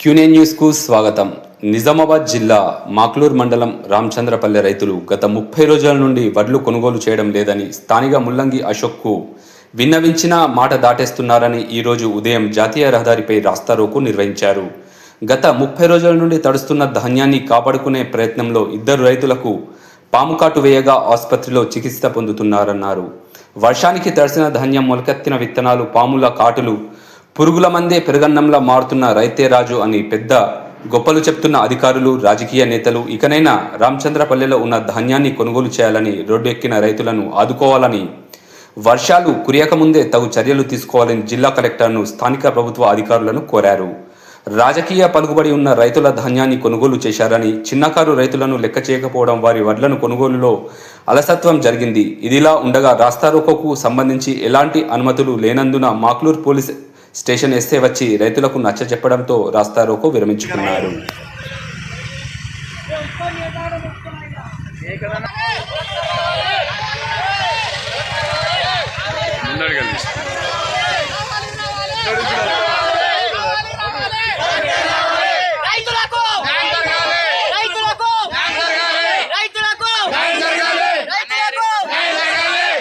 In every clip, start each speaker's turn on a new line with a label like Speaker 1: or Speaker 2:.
Speaker 1: క్యూనే న్యూస్కు స్వాగతం. నిజామాబాద్ జిల్లా మాక్లూర్ మండలం రామచంద్రపల్లె రైతులు గత ముప్పై రోజుల నుండి వడ్లు కొనుగోలు చేయడం లేదని స్థానిక ముల్లంగి అశోక్కు విన్నవించిన మాట దాటేస్తున్నారని ఈరోజు ఉదయం జాతీయ రహదారిపై రాస్తారోకు నిర్వహించారు. గత ముప్పై రోజుల నుండి తడుస్తున్న ధాన్యాన్ని కాపాడుకునే ప్రయత్నంలో ఇద్దరు రైతులకు పాము కాటు వేయగా ఆసుపత్రిలో చికిత్స పొందుతున్నారన్నారు. వర్షానికి తడిసిన ధాన్యం మొలకెత్తిన విత్తనాలు పాముల కాటులు పురుగుల మందే పెరుగన్నంలా మారుతున్న రైతే రాజు అని పెద్ద గొప్పలు చెప్తున్న అధికారులు రాజకీయ నేతలు ఇకనైనా రామచంద్రపల్లెలో ఉన్న ధాన్యాన్ని కొనుగోలు చేయాలని రోడ్డు ఎక్కిన రైతులను ఆదుకోవాలని వర్షాలు కురియకముందే తగు చర్యలు తీసుకోవాలని జిల్లా కలెక్టర్ను స్థానిక ప్రభుత్వ అధికారులను కోరారు. రాజకీయ పలుకుబడి ఉన్న రైతుల ధాన్యాన్ని కొనుగోలు చేశారని చిన్నకారు రైతులను లెక్క చేయకపోవడం వారి వడ్లను కొనుగోలులో అలసత్వం జరిగింది. ఇదిలా ఉండగా రాస్తారోకోకు సంబంధించి ఎలాంటి అనుమతులు లేనందున మాక్లూర్ పోలీస్ స్టేషన్ ఎస్ఏ వచ్చి రైతులకు నచ్చజెప్పడంతో రాస్తారోకు విరమించుకున్నారు.
Speaker 2: ముందడుగు తీసుకో
Speaker 3: రైతులకు రైతులకు రైతులకు రైతులకు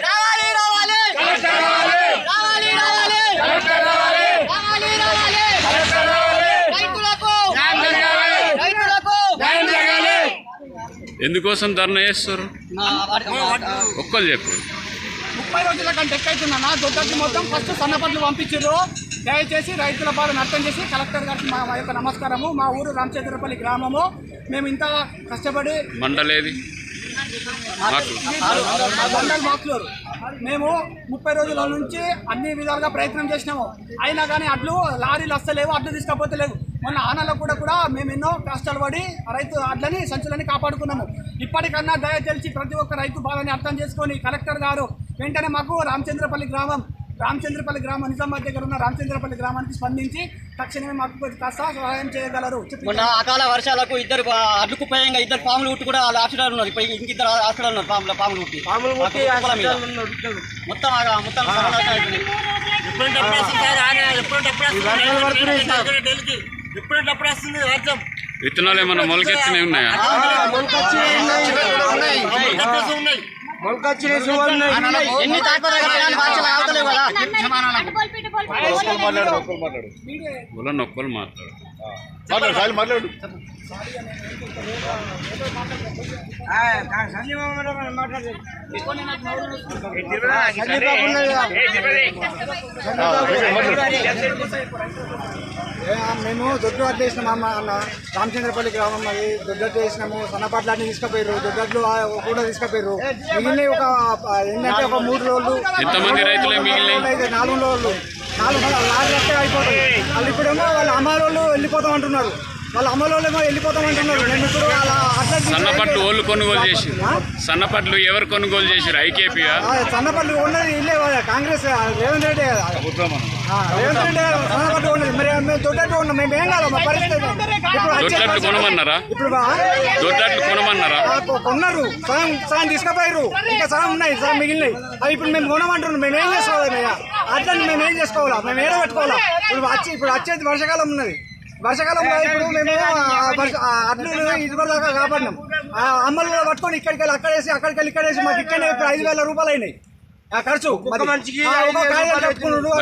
Speaker 3: రావాలి రావాలి రావాలి రావాలి రావాలి రావాలి రైతులకు రైతులకు
Speaker 2: ఎందుకోసం ధర్నా చేస్తారు? ఒక్కరు చెప్పు.
Speaker 4: ముప్పై రోజుల కంటే ఎక్కువైతుందన్న దొడ్డకి మొత్తం ఫస్ట్ సన్నపట్లు పంపించారు దయచేసి రైతుల బాధను అర్థం చేసి కలెక్టర్ గారికి మా యొక్క నమస్కారము. మా ఊరు రామచంద్రపల్లి గ్రామము. మేము ఇంత కష్టపడి
Speaker 2: మండలేది?
Speaker 4: మేము ముప్పై రోజుల నుంచి అన్ని విధాలుగా ప్రయత్నం చేసినాము. అయినా కానీ అడ్లు లారీలు వస్తలేవు అడ్లు తీసుకపోతలేవు మొన్న ఆనలో కూడా కూడా మేము ఎన్నో కష్టాలు పడి ఆ రైతు అడ్లని సంచులని కాపాడుకున్నాము. ఇప్పటికన్నా దయ తెలిసి ప్రతి ఒక్క రైతు బాధని అర్థం చేసుకొని కలెక్టర్ గారు వెంటనే మాకు రామచంద్రపల్లి గ్రామం రామచంద్రపల్లి గ్రామం నిజామాబాద్ దగ్గర ఉన్న రామచంద్రపల్లి గ్రామానికి స్పందించి తక్షణమే మాకు కాస్త సహాయం చేయగలరు.
Speaker 5: మొన్న అకాల వర్షాలకు ఇద్దరు పా- అడ్డుకు పోయంగా ఇద్దరు పాములు ఉట్టి కూడా వాళ్ళు హాస్పిటల్ ఉన్నారు. ఇప్పుడు ఇంకిద్దరు హాస్పిటల్ ఉన్నారు పాములు పాములు ఉట్టి పాములు మొత్తం మొత్తం.
Speaker 2: విత్తనాలు ఏమన్నా మొలకెత్తినవి ఉన్నాయా?
Speaker 5: ఎన్ని తాకపోతే వర్షాలు ఆగుతలేవు కదా
Speaker 2: నొక్కలు మాట్లాడు.
Speaker 4: ఏ, మేము దొడ్డు అడ్లు వేసినాం అమ్మ అన్న. రామచంద్రపల్లి గ్రామం అది దొడ్డు అడ్లు వేసినాము. సన్నపాట్లు అన్ని తీసుకుపోయారు దొడ్డు అడ్లు ఆ, కూడా తీసుకుపోయారు మిగిలిన ఒక ఏంటంటే ఒక మూడు రోజులు నాలుగు రోజులు. నాలుగు రోజులు నాలుగు లక్షలు అయిపోతుంది. వాళ్ళు ఇప్పుడేమో వాళ్ళు అమ్మాయి వాళ్ళు వెళ్ళిపోతాం అంటున్నారు వాళ్ళ అమ్మాయిలు ఏమో వెళ్ళిపోతాం అంటున్నారు మేము ఇప్పుడు వాళ్ళ అట్లా
Speaker 2: సన్నపట్లు ఓళ్ళు కొనుగోలు చేసి సన్నపట్లు ఎవరు కొనుగోలు చేసిరు ఐకేపీయా
Speaker 4: సన్నపల్లి ఉన్నది ఇల్లే వాళ్ళ కాంగ్రెస్ రేవంత్ రెడ్డి కదా. ఆ, రేవంత్ రెడ్డి సన్నపల్లి ఉన్నది. మరి మేము ఉన్నాం మేము ఏం కాదు మా పరిస్థితి ఇప్పుడు వచ్చే
Speaker 2: దొడ్లట్లు
Speaker 4: పరిస్థితి-
Speaker 2: కొనమన్నారా?
Speaker 4: ఇప్పుడు బా-
Speaker 2: దొడ్లట్లు కొనమన్నారా?
Speaker 4: ఆ, కొ- కొన్నారు. సగం సగం తీసుకుపోయారు ఇంకా సగం ఉన్నాయి. సగం మిగిలినాయి. అవి ఇప్పుడు మేము కొనమంటున్నాం మేము ఏం చేసుకోవాలి? అట్లా మేము ఏం చేసుకోవాలా? మేము పెట్టుకోవాలా? ఇప్పుడు వచ్చి ఇప్పుడు వచ్చేది వర్షాకాలం ఉన్నది. వర్షాకాలంలో ఇప్పుడు మేము అడ్లు ఇదివరకు దాకా కాపాడినాం. ఆ అమ్మలు కూడా పట్టుకొని ఇక్కడికి వెళ్ళి అక్కడ వేసి అక్కడికి వెళ్ళి ఇక్కడ వేసి మాకు ఇక్కడనే ఇప్పుడు ఐదు వేల రూపాయలు అయినాయి. ఆ ఖర్చు మరి.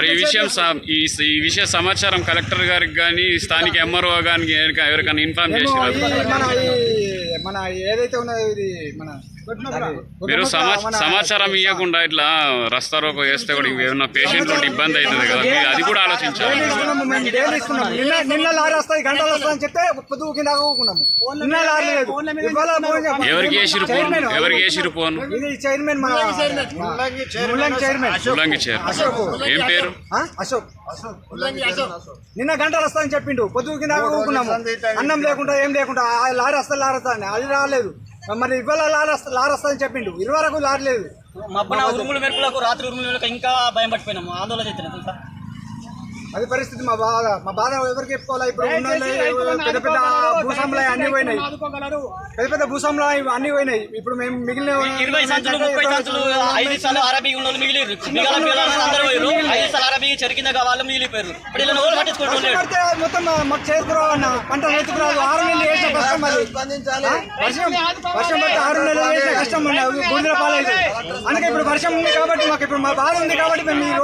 Speaker 2: ఈ విషయం ఈ ఈ విషయ సమాచారం కలెక్టర్ గారికి కానీ స్థానిక ఎంఆర్ఓ గారికి ఎవరికైనా- ఎవరికైనా ఇన్ఫార్మ్ చేసినారు
Speaker 4: మన ఏదైతే ఉన్నదో ఇది మన
Speaker 2: మీరు సమా సమాచారం ఇవ్వకుండా ఇట్లా రస్తారోకో వేస్తే కూడా ఏమన్నా పేషెంట్ ఇబ్బంది అవుతుంది కదా. మీరు అది కూడా ఆలోచించాలి.
Speaker 4: నిన్న నిన్న లారీ వస్తాయి గంటలు వస్తాయని చెప్తే పొద్దు కింద ఊకున్నాము
Speaker 2: ఎవరికి వేసిరు ఫోన్
Speaker 4: చైర్మన్.
Speaker 2: ఎవరికి వేసిరు ఫోన్?
Speaker 4: ఇది చైర్మన్ మన ముల్లంగి చైర్మన్.
Speaker 2: ఉల్లంఘి చేరు
Speaker 4: అశోక్.
Speaker 2: ఏం పేరు?
Speaker 4: ఆ? అశోక్. నిన్న గంటలు వస్తాయని చెప్పిండు. పొద్దు కింద ఊకున్నాము అన్నం లేకుండా ఏం లేకుండా ఆ లారీ వస్తా లారీ వస్తా అని. అది రాలేదు. మరి ఇవాళ లారీ వస్తా లారీ వస్తుందని చెప్పిండు. ఇరవై వరకు లారీ లేదు.
Speaker 5: మబ్బున ఉరుములు మెరుపులకు రాత్రి ఉరుములు ఇంకా భయం పట్టిపోయినాము ఆందోళన చేస్తున్నాం తెలుసా?
Speaker 4: అది పరిస్థితి మా బాధ. మా బాధ ఎవరికి చెప్పుకోవాలా? ఇప్పుడు పెద్ద పెద్ద భూస్వాములు అన్ని పోయినాయి. పెద్ద పెద్ద భూస్వాములు అన్ని పోయినాయి. ఇప్పుడు మేము మిగిలిన
Speaker 3: ఇరవై సంచులు ముప్పై సంచులు ఐదు సార్లు అరబీ ఉన్నోళ్ళు మిగిలి మిగల పిల్లలు అందరూ పోయారు ఐదు సార్లు అరబీ చెరికింద వాళ్ళు మిగిలిపోయారు ఇప్పుడు ఇలా నోరు పట్టించుకుంటూ
Speaker 4: వర్షం పడితే మొత్తం మాకు చేరుకురావన్న పంట రైతుకురాదు ఆరు నెలలు వేసిన కష్టం అది? వర్షం వర్షం పడితే ఆరు నెలలు వేసిన కష్టం అండి బూడిదల పాలైతే అందుకే ఇప్పుడు వర్షం ఉంది కాబట్టి మాకు ఇప్పుడు మా బాధ ఉంది కాబట్టి మేము